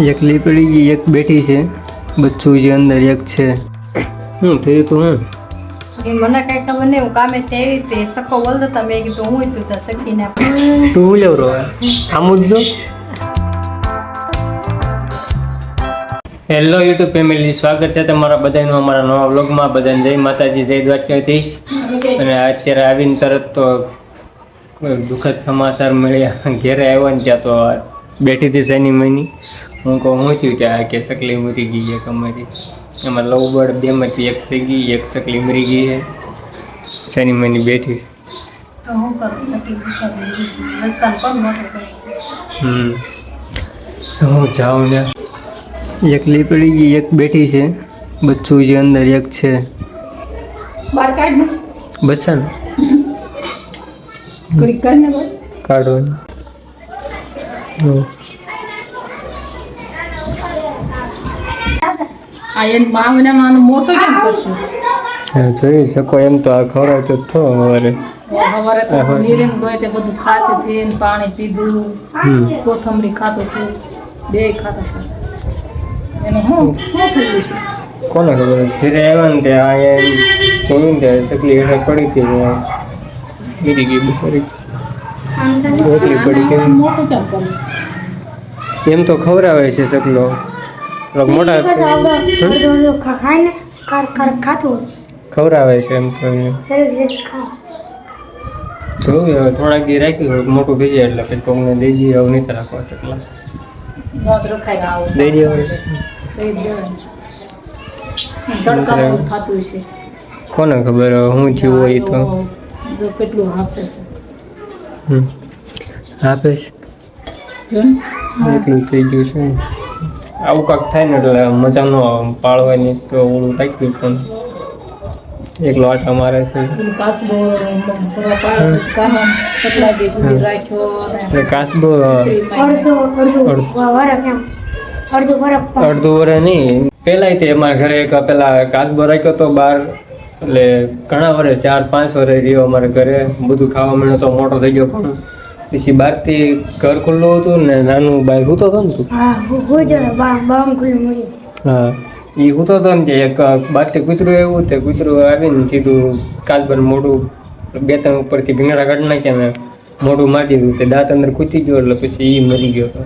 એક લીપડી ગઈ એક બેઠી છે. બચ્ચું જે અંદર એક છે. હું થયું તું હું એ મને કઈ ખબર નહીં હું કામે આવી તે સખો બોલતો તો મેં કીધું હું તું તો સખીને તું હું લેવરો આમ જ જો. હેલો યુટ્યુબ ફેમિલી સ્વાગત છે તમારા બધાનું અમારા નવા વ્લોગમાં બધાને જય માતાજી જય દ્વારકાધીશ. અને અત્યારે આવીને તરત તો દુઃખદ સમાચાર મળ્યા. ઘેરે આવ્યો ને ત્યાં તો બેઠી હતી શનિ મહિની. હું કહું શું થયું ત્યાં કે ચકલી મરી ગઈ એક અમારી. એમાં લવ બર્ડ બેમાંથી એક થઈ ગઈ એક ચકલી મરી ગઈ છે. શનિ મની બેઠી તો હું કરું? હમ. હું જાઉં ને. એક લીપડી ગઈ એક બેઠી છે. બચ્ચું જે અંદર એક છે. બાર કાઢ? ને? બસન ઘડીક ને બાર? કાઢો આ એન માવને માનો મોટો કેમ કરશું? હા, જોઈ શકો એમ તો આ ખવડાવ તો થો અમારે સવારે તો નીરેન ગઈ તે બધું ખાતી હતી ને પાણી પીધું કોથમરી ખાતું હતું બે ખાતા હતા. એને શું? થયું છે? કોને ખબર? આવ્યા ને તે અહીંયા જોયું ને સકલી હેઠળ પડી હતી ગીરી ગઈ બિચારી. રોટલી પડી ગઈ. એમ તો ખવડાવે છે સકલો મોટા હમ? ખાય ને કર કર ખાતું ખવડાવે છે એમ જોયું હવે થોડાક દી રાખ્યું થોડુંક મોટું થઈ એટલે પછી કોકને દઈ દઈએ હવે નથી રાખવા શકલા નોંધ દઈ દઈએ હવે. છે કોને ખબર હવે શું થયું હોય એ તો. કેટલું આપે છે. હમ. આપે છે. એટલું થઈ ગયું છે. આવું કાંક થાય ને એટલે મજા ન પાળવાની તો ઓળું રાખ્યું પણ. એકલો લોટ મારે છે. કાસબો અડધો વરે નહીં. પહેલાંય તે અમારા ઘરે એક પેલા કાસબો રાખ્યો તો બાર એટલે ઘણા વરે ચાર પાંચ વરે રહ્યો અમારા ઘરે. બધું ખાવા મળ્યો તો મોટો થઈ ગયો પણ. પછી બહારથી ઘર ખુલ્લું હતું ને નાનું બાય હૂતો હતો ને તું? હા એ હૂતો હતો ને કે એક બહારથી કૂતરું એવું તે કૂતરું આવીને સીધું કાચબર મોઢું બે ત્રણ ઉપરથી ભીંગડા કાઢી નાખ્યા ને મોઢું મારી દીધું. તે દાંત અંદર કૂતી ગયો એટલે પછી એ મરી ગયો હતો.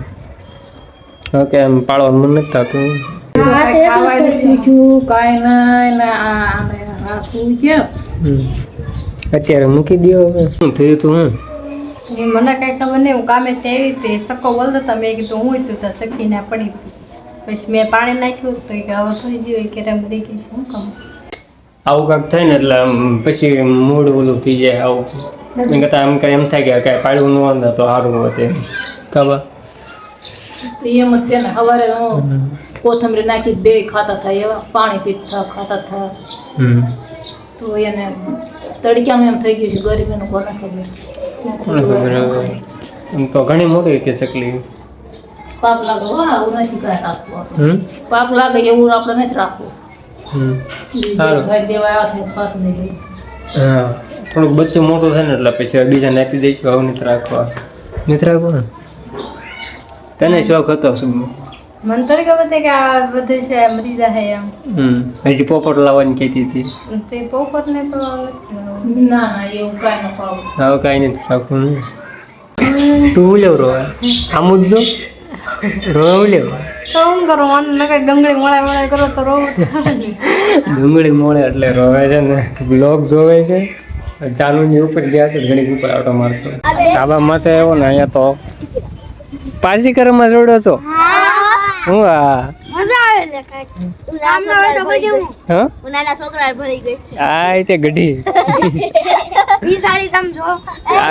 ઓકે કે એમ પાળવા મન નથી થતું. અત્યારે મૂકી દો હવે. શું થયું તું હું મને કઈ ખબર નહીં હું કામે તેવી હતી સખો બોલતો હતા મેં કીધું હું હતું તો સખીને પડી હતી. પછી મેં પાણી નાખ્યું તો એ કે હવે થઈ ગયું કે રેમ દઈ ગઈ શું કામ? આવું કાંક થાય ને એટલે પછી મૂડ ઓલું થઈ જાય આવું. એમ કરતાં એમ કાંઈ એમ થાય કે કાંઈ પાડવું ન હોય તો સારું હોત એમ. ખબર? એમ જ તેને સવારે હું કોથમરી નાખી બે ખાતા થાય એવા પાણી પીતા ખાતા થાય હમ. તો એને તડક્યામાં એમ થઈ ગયું છે ગરીબીનું કોને ખબર? કોને ખબર એમ તો ઘણી મોટી કે ચકલી. પાપ લાગે હા આવું નથી કાંઈ રાખવું પાપ લાગે એવું આપણે નથી રાખવું. સારું. ભાઈ દેવા આવ્યા નહીં હા. થોડુંક બચ્ચું મોટું થાય ને એટલે પછી બીજાને આપી દઈશું આવું નથી રાખવા. નથી રાખવા? ને તને શોખ હતો શું? મને તો ખબર છે કે આ બધું છે મરી જાય એમ. હમ હજી પોપટ લાવવાની કહેતી હતી. તે પોપટ ને તો ના ના એવું કાંઈ ન પાવું હવે કાંઈ નથી રાખવું તું લેવ રો આમ જ જો. રોવા હું લેવ તો હું કરું? મને કઈ ડુંગળી મોળે મોળે કરો તો રોવું ને. ડુંગળી મોળે એટલે રોવે છે ને. બ્લોગ જોવે છે. ચાલુની ઉપર ગયા છે ઘણી ઉપર આવતો મારતો. ધાબા માથે આવ્યો ને અહીંયા તો. પાછી કરવામાં જોડ્યો છો? હું. આ? મજા આવે ને કાંઈક. સામે હોય તો પછી હું? હા નાના છોકરા ભરી ગઈ. આ તે ગઢી. ઈ સાડી તમ જો.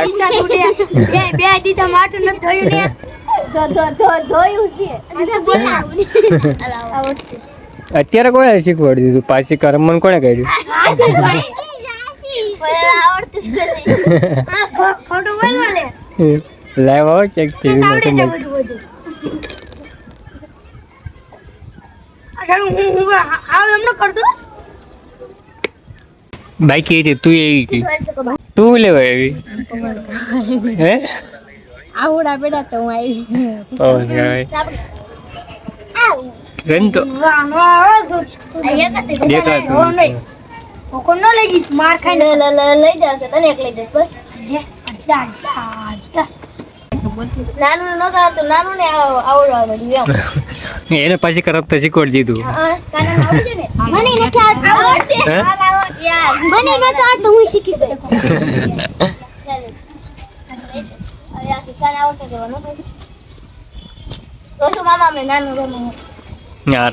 ઈ સાડી ઉડે. બે બે દી તો માટું ન ધોયું ને. ધો ધો ધો ધોયું છે. અત્યારે કોણે શીખવાડી દીધું? પાછી કરમન કોણે લે લાઈવ આવો ચેક ટીવી છે અચ્છા હું હું આવ એમ ન કરતો બાકી હતી તું એવી કી તું લેવા એવી હે? આવડા બેડા તો હું આવી. ઓ વાનો આવે તો દેખાતું કોણ નો લઈ માર ખાઈને. લઈ જાવ તને એક લઈ દે બસ. જા જા અચ્છા નાનું ન કરતો નાનું ને એને પછી કરત તો શીખવાડી દીધું. મને નથી આવડતી. મને નથી આવડતું હું શીખી ગઈ શું મામા નાનું રમવું હા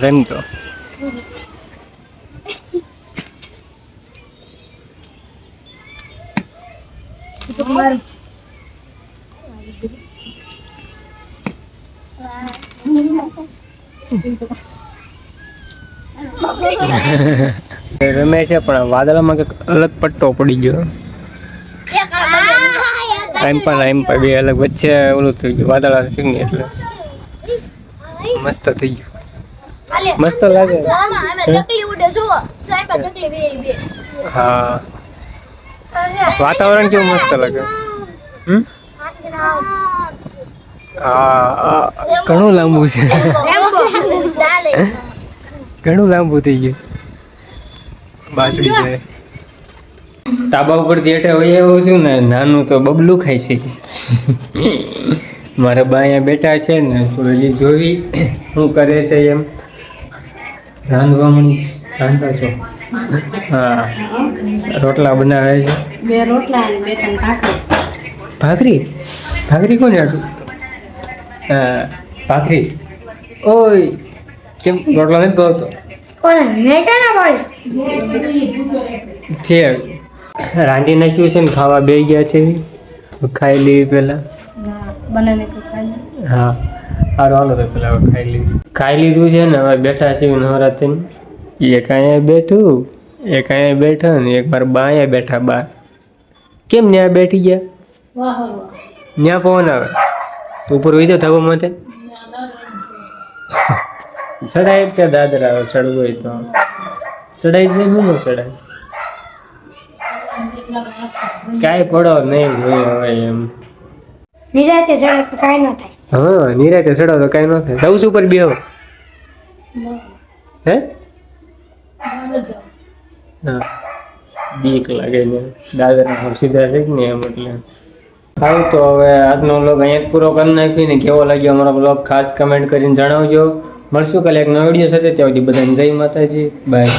રમે છે, પણ વાદળામાં કંઈક અલગ પટ્ટો પડી ગયો. ટાઈમ પર ટાઈમ પર બે અલગ વચ્ચે ઓલું થઈ ગયું, વાદળા થઈ ગયું એટલે. મસ્ત થઈ ગયું. મસ્ત લાગે. હા. વાતાવરણ કેવું મસ્ત લાગે? હમ? ઘણું લાંબુ છે. ઘણું લાંબુ થઈ ગયું. બાજડી છે તાબા ઉપરથી જેઠે હોય એવું છું ને નાનું તો બબલું ખાઈ છે મારા બા અહીંયા બેઠા છે ને થોડી જોવી શું કરે છે એમ. રાંધવામણી રાંધતા છો? હા. રોટલા બનાવે છે. બે રોટલા અને બે ત્રણ ભાખરી. ભાખરી? ભાખરી કોને આટલું ભાખરી ઓય કેમ રોટલા નથી ભાવતો? કોને મેં કેના પડે છે. રાંધી નાખ્યું છે ને ખાવા બે ગયા છે. ખાઈ લેવી પહેલાં. હા સારું હાલો તો પેલા હવે ખાઈ લીધું ખાઈ લીધું છે ને હવે બેઠા છે નવરાત્રિ એક અહીંયા બેઠું એક અહીંયા બેઠા ને એક વાર બા અહીંયા બેઠા બા. કેમ ત્યાં બેઠી ગયા? ત્યાં પવન આવે. તો ઉપર હોય થવા માટે? ચડાય કે દાદરા ચડવું હોય તો. ચડાય છે શું ન ચડાય. કાંઈ પડો નહીં હોય હવે એમ. નિરાતે સડક કાંઈ ન થાય. હા નિરાતે ચડાવ તો કાંઈ ન થાય. જવું છું ઉપર બેહો. હે? હા. બીક લાગે ને દાદરા સીધા છે ને એમ એટલે. સારું તો હવે આજનો બ્લોગ અહીંયા જ પૂરો કરી નાખી ને કેવો લાગ્યો અમારો બ્લોગ ખાસ કમેન્ટ કરીને જણાવજો. મળશું કાલે એક નવો વીડિયો સાથે. ત્યાં સુધી બધાને જય માતાજી. બાય